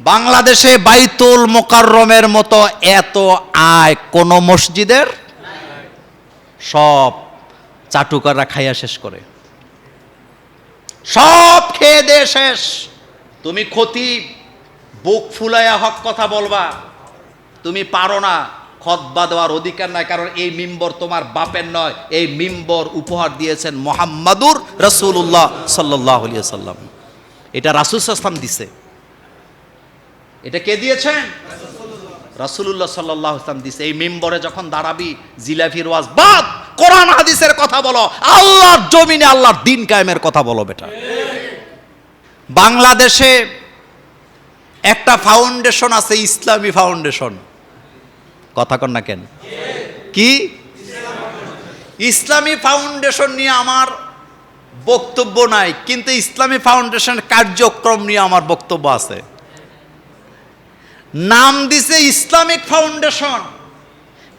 বাংলাদেশে বাইতুল মোকাররমের মতো এত আয় কোন মসজিদের? সব চাটুকাররা খাইয়া শেষ করে। সব খেয়ে দে শেষ। তুমি ক্ষতি, বুক ফুলাইয়া হক কথা বলবা। তুমি পারো না, খতবা দেওয়ার অধিকার নাই, কারণ এই মিম্বর তোমার বাপের নয়। এই মিম্বর উপহার দিয়েছেন মোহাম্মদুর রসুল্লাহ সাল্লাহ সাল্লাম এটা রাসুল সাল্লাম দিছে। এটা কে দিয়েছেন? রাসুল্লাহ সাল্লাহ ইসলাম দিছে। এই মেম্বরে যখন দাঁড়াবি জিলাফির ওয়াজ বাদ, কোরআন, হাদিসের কথা বলো। আল্লাহর জমিনে আল্লাহর দিন কায়েমের কথা বলো বেটা। বাংলাদেশে একটা ফাউন্ডেশন আছে, ইসলামী ফাউন্ডেশন। কথা কন না কেন? কি? ইসলামী ফাউন্ডেশন নিয়ে আমার বক্তব্য নাই, কিন্তু ইসলামী ফাউন্ডেশন কার্যক্রম নিয়ে আমার বক্তব্য আছে। নাম দিছে ইসলামিক ফাউন্ডেশন।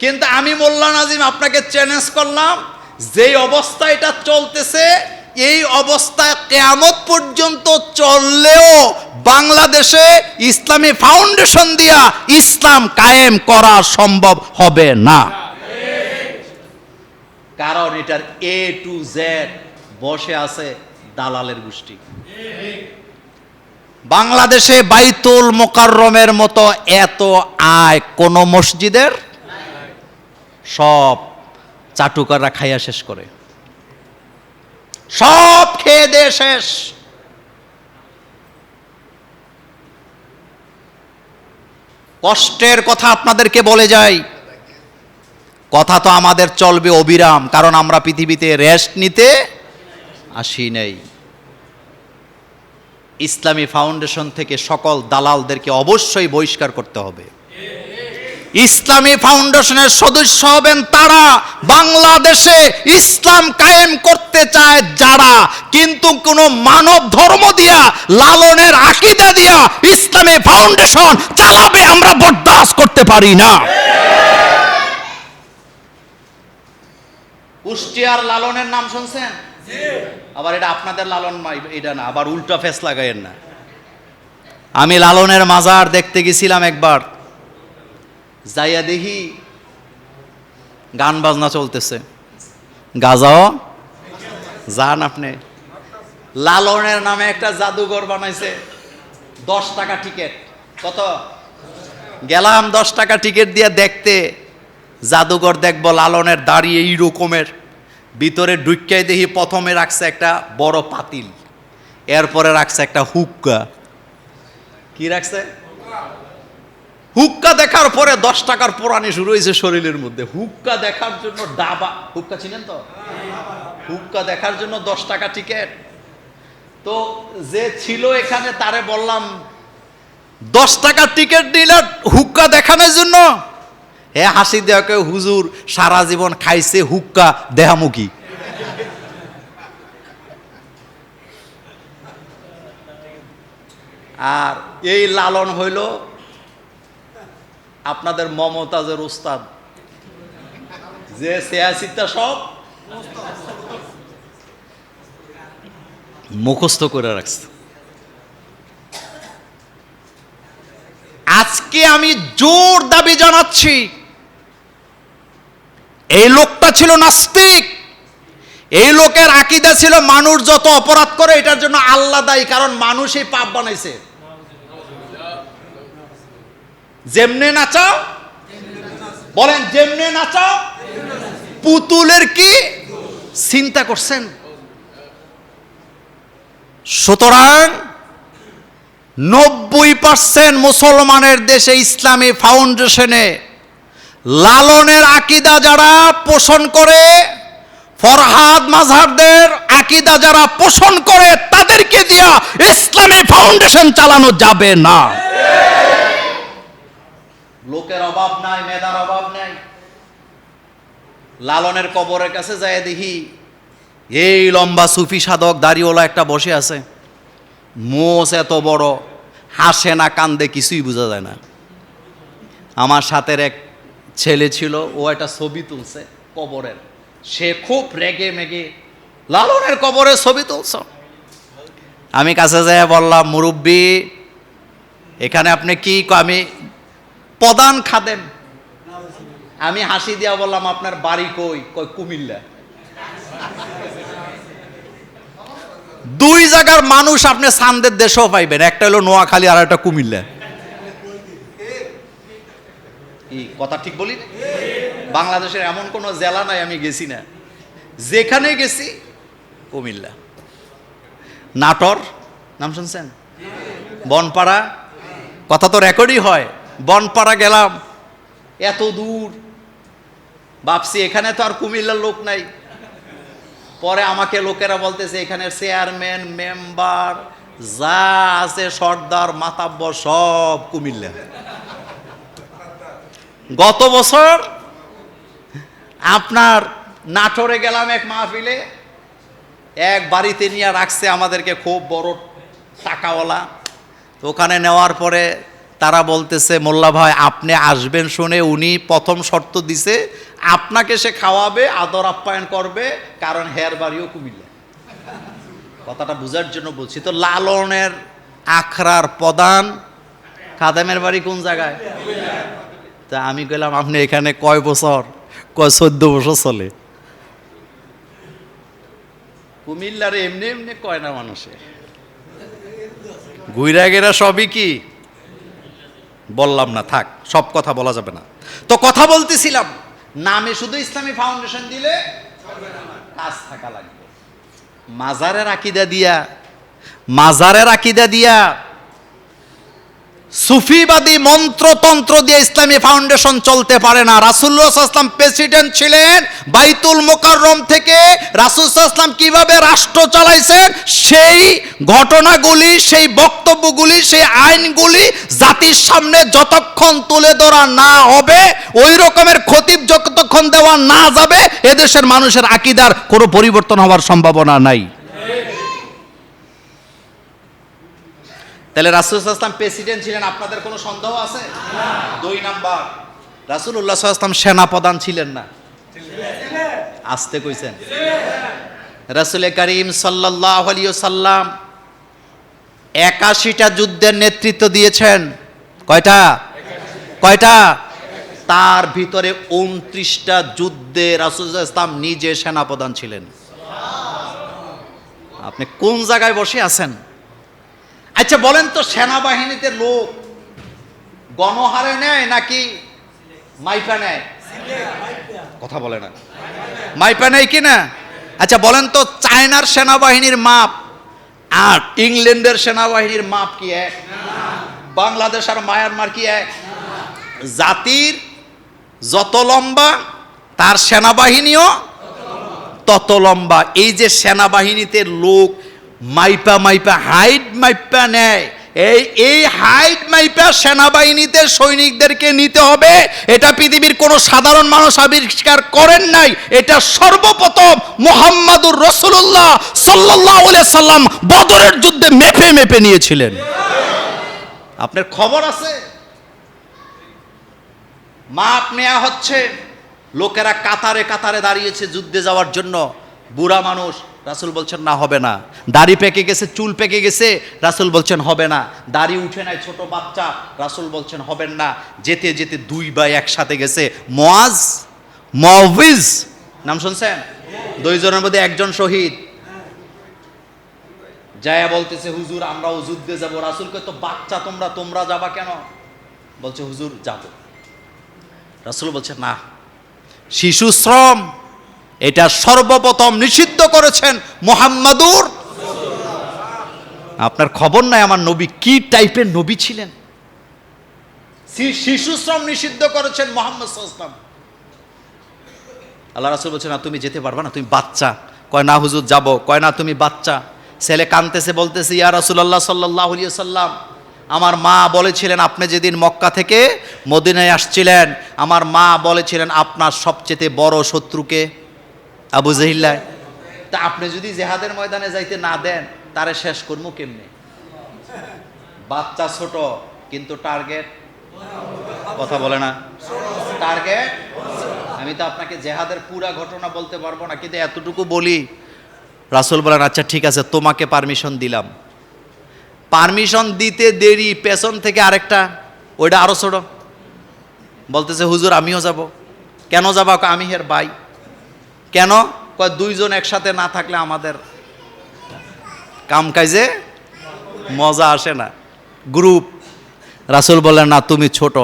কিন্তু আমি মোল্লা নাজিম আপনাকে চ্যালেঞ্জ করলাম, যেই অবস্থা এটা চলতেছে, এই অবস্থায় কেয়ামত পর্যন্ত চললেও বাংলাদেশে ইসলামী ফাউন্ডেশন দিয়া ইসলাম কায়েম করা সম্ভব হবে না। কারণ এটার এ টু জেড বসে আছে দালালের গোষ্ঠী। বাংলাদেশে বাইতুল মোকাররমের মতো এত আয় কোন মসজিদের? সব চাটুকাররা খাইয়া শেষ করে। সব খেয়ে দে শেষ। কষ্টের কথা আপনাদেরকে বলে যাই। কথা তো আমাদের চলবে অবিরাম, কারণ আমরা পৃথিবীতে রেস্ট নিতে আসি নেই। ইসলামী ফাউন্ডেশন থেকে সকল দালালদেরকে অবশ্যই বহিষ্কার করতে হবে। ইসলামী ফাউন্ডেশনের সদস্য হবেন তারা। বাংলাদেশে ইসলাম কায়েম করতে চায় যারা। কিন্তু কোনো মানব ধর্ম দিয়া, লালনের আকিদা দিয়া ইসলামী ফাউন্ডেশন চালাবে আমরা বরদাস্ত করতে পারি না। কুষ্টিয়ার লালনের নাম শুনছেন? আবার এটা আপনাদের লালন এটা না, আবার উল্টা ফেস লাগাইয়েন না। আমি লালনের মাজার দেখতে গেছিলাম একবার। যাইয়া দেখি গান বাজনা চলতেছে। গাজাও? যান আপনি। লালনের নামে একটা জাদুঘর বানাইছে। দশ টাকা টিকিট। কত? গেলাম দশ টাকা টিকিট দিয়ে দেখতে। জাদুঘর দেখব লালনের দাড়ি এই রকমের ভিতরে ঢুকিয়ে দেখি প্রথমে রাখছে একটা বড় পাতিল, এরপরে রাখছে একটা হুক্কা। কি রাখছে? হুক্কা দেখার পরে দশ টাকার পোড়ানি শুরু হয়েছে শরীরের মধ্যে। হুক্কা দেখার জন্য ডাবা হুক্কা চিনেন তো? হুক্কা দেখার জন্য দশ টাকা টিকিট। তো যে ছিল এখানে, তারে বললাম, দশ টাকা টিকিট নিলে হুক্কা দেখানোর জন্য হে হাসি দেওয়াকে হুজুর সারা জীবন খাইছে হুক্কা দেহামুখী। আর এই লালন হইল আপনাদের মমতাজের উস্তাদ। যে সিয়াসিটা সব মুখস্থ করে রাখছে। আজকে আমি জোর দাবি জানাচ্ছি। এই লোকটা ছিল নাস্তিক। এই লোকের আকিদা ছিল মানুষ যত অপরাধ করে, এটার জন্য আল্লাহ দায়ী, কারণ মানুষই পাপ বানাইছে। যেমনে নাচাও বলেন, যেমনে নাচাও পুতুলের কি চিন্তা করছেন? সুতরাং নব্বই পার্সেন্ট মুসলমানের দেশে ইসলামী ফাউন্ডেশনে লালনের আকিদা যারা পোষণ করে, ফরহাদ মাঝহারদের আকিদা যারা পোষণ করে, তাদেরকে দিয়া ইসলামী ফাউন্ডেশন চালানো যাবে না। লোকের অভাব নাই, মেধার অভাব নাই। লালনের কবরের কাছে যায় দেখি, এই লম্বা সুফি সাধক দাড়িওয়ালা একটা বসে আছে। মোষ এত বড়, হাসে না, কান্দে, কিছুই বোঝা যায় না। আমার সাথের এক ছেলে ছিল, ও একটা ছবি তুলছে কবরের। সে খুব রেগে মেগে, লালনের কবরের ছবি তুলছ। আমি কাছে যাই বললাম, মুরব্বী, এখানে আপনি কি আমি প্রধান খাদেন আমি হাসি দিয়া বললাম, আপনার বাড়ি কই? কই কুমিল্লা। দুই জায়গার মানুষ আপনি সান্দের দেশেও পাইবেন, একটা হলো নোয়াখালী আর একটা কুমিল্লা। কি কথা ঠিক বলি বাংলাদেশের এমন কোনো জেলা নাই, আমি গেছি না। যেখানে গেছি, কুমিল্লা। নাটর, নাম শুনছেন? বনপাড়া। কথা তো রেকর্ডই হয়, বনপাড়া গেলাম। এত দূর। ভাবছি, এখানে তো আর কুমিল্লার লোক নাই। পরে আমাকে লোকেরা বলতেছে এখানে চেয়ারম্যান, মেম্বার, যা আছে সর্দার, মাতাব্বর, সব কুমিল্লা। গত বছর আপনার নাটোরে গেলাম এক মাহফিলে। এক বাড়িতে নিয়ে রাখছে আমাদেরকে খুব বড় টাকাওয়ালা। তো ওখানে নেওয়ার পরে তারা বলতেছে, মোল্লা ভাই, আপনি আসবেন শুনে উনি প্রথম শর্ত দিছে, আপনাকে সে খাওয়াবে, আদর আপ্যায়ন করবে, কারণ হেয়ার বাড়িও কুমিল্লা। কথাটা বোঝার জন্য বলছি। তো লালনের আখড়ার প্রধান খাদেমের বাড়ি কোন জায়গায়? তা আমি গেলাম আপনি এখানে কয় বছর? কয়, চোদ্দ বছর চলে। কুমিল্লার এমনি এমনি কয় না মানুষে। ঘুইরা গেরা সবই কি? বললাম না, থাক, সব কথা বলা যাবে না। তো কথা বলতেছিলাম, নামে শুধু ইসলামী ফাউন্ডেশন দিলে কাজ থাকা লাগবে। মাজারের আকিদা দিয়া, মাজারের আকিদা দিয়া সুফিবাদী মন্ত্রতন্ত্র দিয়ে ইসলামী ফাউন্ডেশন চলতে পারে না। রাসুল্লাহ আসলাম প্রেসিডেন্ট ছিলেন বাইতুল মোকাররম থেকে। রাসুলাম কীভাবে রাষ্ট্র চালাইছেন? সেই ঘটনাগুলি, সেই বক্তব্যগুলি, সেই আইনগুলি জাতির সামনে যতক্ষণ তুলে ধরা না হবে, ওই রকমের খতিব যতক্ষণ দেওয়া না যাবে, এদেশের মানুষের আকিদার কোনো পরিবর্তন হওয়ার সম্ভাবনা নাই। তাহলে রাসুল ইসলাম প্রেসিডেন্ট ছিলেন, আপনাদের কোনো সন্দেহ আছে? দুই নাম্বার রাসুল উল্লাহ ইসলাম সেনাপ্রধান ছিলেন না। আসতে কইছেন। রাসুল করিম সাল্লাহ সাল্লাম একাশিটা যুদ্ধের নেতৃত্ব দিয়েছেন। কয়টা? কয়টা? তার ভিতরে উনত্রিশটা যুদ্ধে রাসুল ইসলাম নিজে সেনাপ্রধান ছিলেন। আপনি কোন জায়গায় বসে আছেন? আচ্ছা বলেন তো সেনাবাহিনীতে লোক গণহারে নেয় নাকি মাইপা নেয়? কথা বলে না। মাইপা নেয় কি না? আচ্ছা বলেন তো চায়নার সেনাবাহিনীর মাপ আর ইংল্যান্ডের সেনাবাহিনীর মাপ কি এক? বাংলাদেশ আর মায়ানমার কি এক? জাতির যত লম্বা, তার সেনাবাহিনীও তত লম্বা। এই যে সেনাবাহিনীতে লোক মাইপা মাইপা, হাইট, মাইপা নেয়। এই এই হাইট, মাইপা সেনাবাহিনীতে সৈনিকদেরকে নিতে হবে। এটা পৃথিবীর কোনো সাধারণ মানুষ আবিষ্কার করেন নাই। এটা সর্বপ্রথম মোহাম্মদুর রসুল্লাহ সাল্লাহ সাল্লাম বদরের যুদ্ধে মেপে মেপে নিয়েছিলেন। আপনার খবর আছে? মাপ নেওয়া হচ্ছে। লোকেরা কাতারে কাতারে দাঁড়িয়েছে যুদ্ধে যাওয়ার জন্য। বুড়া মানুষ, রাসুল বলছেন, না, হবে না। দাড়ি পেকে গেছে, চুল পেকে গেছে, রাসুল বলছেন, হবে না। দাড়ি উঠে নাই, ছোট বাচ্চা, রাসুল বলছেন, হবেন না। যেতে যেতে দুই ভাই একসাথে গেছে। মোয়াজ মভিজ নাম শুনছেন? দুইজনের মধ্যে একজন শহীদ। জায়া বলতেছে, হুজুর আমরাও যুদ্ধে যাব। রাসুলকে তো বাচ্চা তোমরা তোমরা যাবা কেন? বলছে, হুজুর, যাব। রাসুল বলছে, না। শিশু শ্রম এটা সর্বপ্রথম নিষিদ্ধ করেছেন মোহাম্মদুর আপনার খবর নাই আমার নবী কি টাইপের নবী ছিলেন? শিশু শ্রম নিষিদ্ধ করেছেন মোহাম্মদ সাল্লাম আল্লাহ রাসুল বলছে না তুমি যেতে পারবা না তুমি বাচ্চা। কয় না হুজুর যাব। কয় না তুমি বাচ্চা। ছেলে কানতেছে বলতেছে ইয়া রাসুলাল্লাহ সাল্লাহ সাল্লাম আমার মা বলেছিলেন আপনি যেদিন মক্কা থেকে মদিনায় আসছিলেন আমার মা বলেছিলেন আপনার সবচেয়ে বড় শত্রুকে। আবু জহিল্লা তা আপনি যদি জেহাদের ময়দানে যাইতে না দেন, তারে শেষ করব কেমনে? বাচ্চা ছোট, কিন্তু টার্গেট কথা বলে না। টার্গেট আমি তো আপনাকে জেহাদের পুরা ঘটনা বলতে পারব না, কিন্তু এতটুকু বলি, রাসুল বলেন আচ্ছা ঠিক আছে, তোমাকে পারমিশন দিলাম। পারমিশন দিতে দেরি, পেছন থেকে আরেকটা, ওইটা আরও ছোট। বলতেছে, হুজুর, আমিও যাব। কেন যাবা? আমি হের ভাই। কেন? কয়, দুইজন একসাথে না থাকলে আমাদের কাম কাজে মজা আসে না। গ্রুপ। রাসুল বলেন না, তুমি ছোট।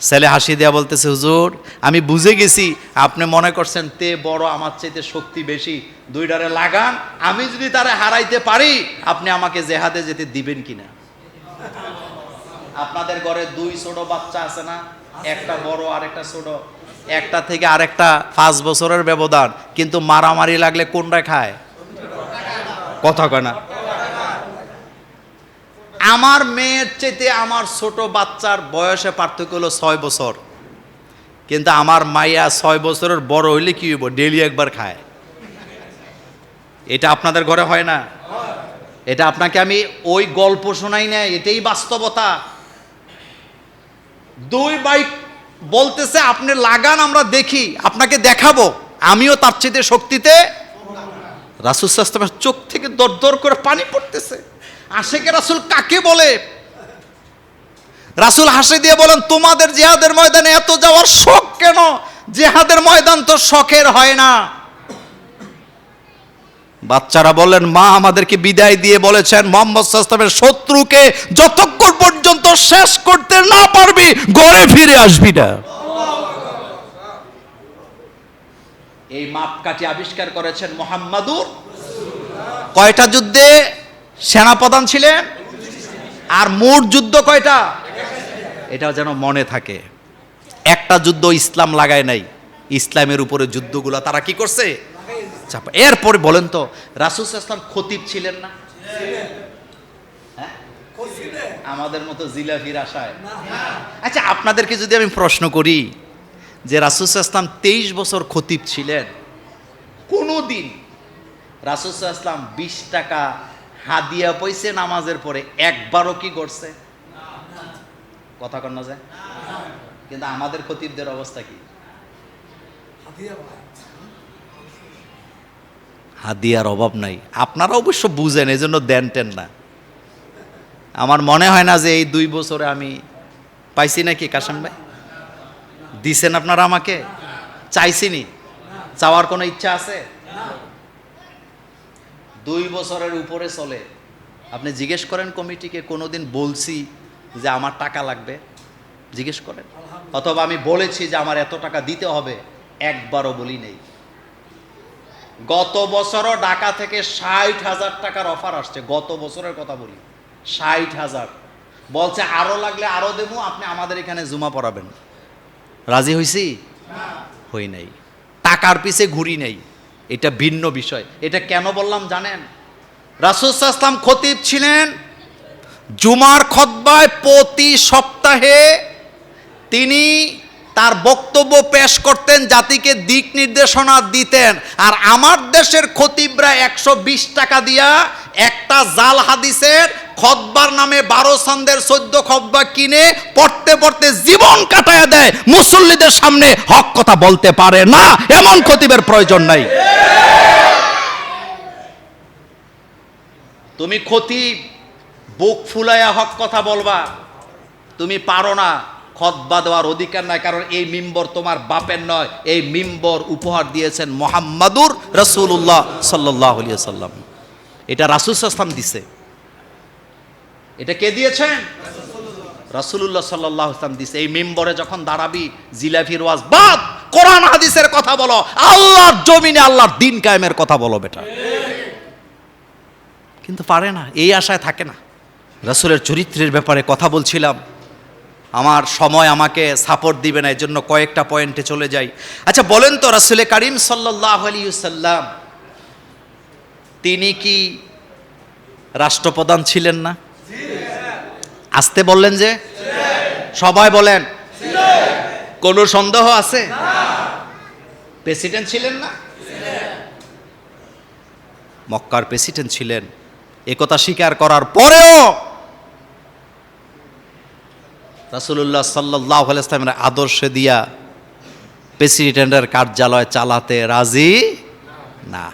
ছেলে হাসি দেয়া বলতেছে, হুজুর, আমি বুঝে গেছি, আপনি মনে করছেন তে বড় আমার চাইতে শক্তি বেশি। দুই দুইটারে লাগান, আমি যদি তারে হারাইতে পারি, আপনি আমাকে জেহাদে যেতে দিবেন কিনা? আপনাদের ঘরে দুই ছোট বাচ্চা আছে না? একটা বড় আর একটা ছোট। একটা থেকে আরেকটা পাঁচ বছরের ব্যবধান, কিন্তু মারামারি লাগলে কোনটা খায়? কথা কয় না। আমার মেয়ের চেতে আমার ছোট বাচ্চার বয়সে পার্থক্য হলো ছয় বছর। কিন্তু আমার মাইয়া ছয় বছরের বড় হইলে কি হইব? ডেলি একবার খায়। এটা আপনাদের ঘরে হয় না? এটা আপনাকে আমি ওই গল্প শোনাই না এটাই বাস্তবতা। দুই বাইক বলতেছে, আপনি লাগান, আমরা দেখি, আপনাকে দেখাবো। আমিও তার চেয়ে শক্তিতে রাসুল সাস্তমের চোখ থেকে দর দর করে পানি পড়তেছে। আশেকে রাসুল কাকে বলে? রাসুল হাসি দিয়ে বলেন, তোমাদের জেহাদের ময়দানে এত যাওয়ার শখ কেন? জেহাদের ময়দান তো শখের হয় না। বাচ্চারা বললেন, মা আমাদেরকে বিদায় দিয়ে বলেছেন, মোহাম্মদ সাস্তামের শত্রুকে যতক্ষণ পর্যন্ত শেষ করতে না পারবি, ঘরে ফিরে আসবি না। এই মাপকাঠি আবিষ্কার করেছেন মোহাম্মদুর। কয়টা যুদ্ধে সেনাপ্রধান ছিলেন? আর মোট যুদ্ধ কয়টা? এটা যেন মনে থাকে। একটা যুদ্ধ ইসলাম লাগায় নাই। ইসলামের উপরে যুদ্ধগুলো তারা কি করছে? চাপা। এরপরে বলেন তো রাসুল ইসলাম খতিব ছিলেন না? হ্যাঁ? আমাদের মতো জিলাফির আশায়। আচ্ছা আপনাদেরকে যদি আমি প্রশ্ন করি যে রাসুল ইসলাম তেইশ বছর খতিব ছিলেন কোনো দিন রাসুল ইসলাম বিশ টাকা হাদিয়া পয়সে নামাজের পরে একবারও কি করছে কথা কন না যায় কিন্তু আমাদের খতিবদের অবস্থা কি? হাদিয়ার অভাব নাই। আপনারা অবশ্য বুঝেন এই জন্য দেন টেন না। আমার মনে হয় না যে এই দুই বছরে আমি পাইছি নাকি কাসাম ভাই? দিছেন আপনারা আমাকে? চাইছিনি চাওয়ার কোনো ইচ্ছা আছে? দুই বছরের উপরে চলে। আপনি জিজ্ঞেস করেন কমিটিকে, কোনোদিন বলছি যে আমার টাকা লাগবে? জিজ্ঞেস করেন। অথবা আমি বলেছি যে আমার এত টাকা দিতে হবে, একবারও বলি নেই। গত বছরও ঢাকা থেকে ষাট হাজার টাকার অফার আসছে। গত বছরের কথা বলি। ষাট হাজার। বলছে আরও লাগলে আরও দেবো, আপনি আমাদের এখানে জুমা পড়াবেন। রাজি হইছি? হই নাই। টাকার পিছে ঘুরি নেই। এটা ভিন্ন বিষয়। এটা কেন বললাম জানেন? রাসুসাল্লাম খতিব ছিলেন। জুমার খতবায় প্রতি সপ্তাহে তিনি তার বক্তব্য পেশ করতেন, জাতিকে দিক নির্দেশনা দিতেন। আর আমার দেশের খতিবরা একশো বিশ টাকা দিয়া একটা জাল হাদিসের খতবার নামে বারো সন্দের চোদ্দ খতবা কিনে পড়তে পড়তে জীবন কাটায় দেয়। মুসল্লিদের সামনে হক কথা বলতে পারে না, এমন খতিবের প্রয়োজন নাই। তুমি খতিব, বুক ফুলাইয়া হক কথা বলবা। তুমি পারো না। খতবা দেওয়ার অধিকার নাই, কারণ এই মিম্বর তোমার বাপের নয়। এই মিম্বর উপহার দিয়েছেন মোহাম্মদুর রসুল্লাহ সাল্লাহ সাল্লাম এটা রাসুল সাল্লাম দিছে। এটা কে দিয়েছেন রাসুল্লাহ সাল্লাহ ইসলাম দিছে। এই মেম্বরে যখন দাঁড়াবি জিলাফির ওয়াজ বাদ কোরআন, হাদিসের কথা বলো। আল্লাহর জমিনে আল্লাহর দিন কায়েমের কথা বলো বেটা। কিন্তু পারে না, এই আশায় থাকে না। রাসুলের চরিত্রের ব্যাপারে কথা বলছিলাম। আমার সময় আমাকে সাপোর্ট দিবে না এই জন্য কয়েকটা পয়েন্টে চলে যাই। আচ্ছা বলেন তো, রাসুলে করিম সাল্লাহ আলিয়াল্লাম তিনি কি রাষ্ট্রপ্রধান ছিলেন না? আসতে বললেন যে, সবাই বলেন, কোনো সন্দেহ আছে? প্রেসিডেন্ট ছিলেন না? মক্কার প্রেসিডেন্ট ছিলেন। একথা স্বীকার করার পরেও রাসুল্লাহ সাল্লাহ আদর্শে আদর্শ দিয়া প্রেসিডেন্টের কার্যালয় চালাতে রাজি না।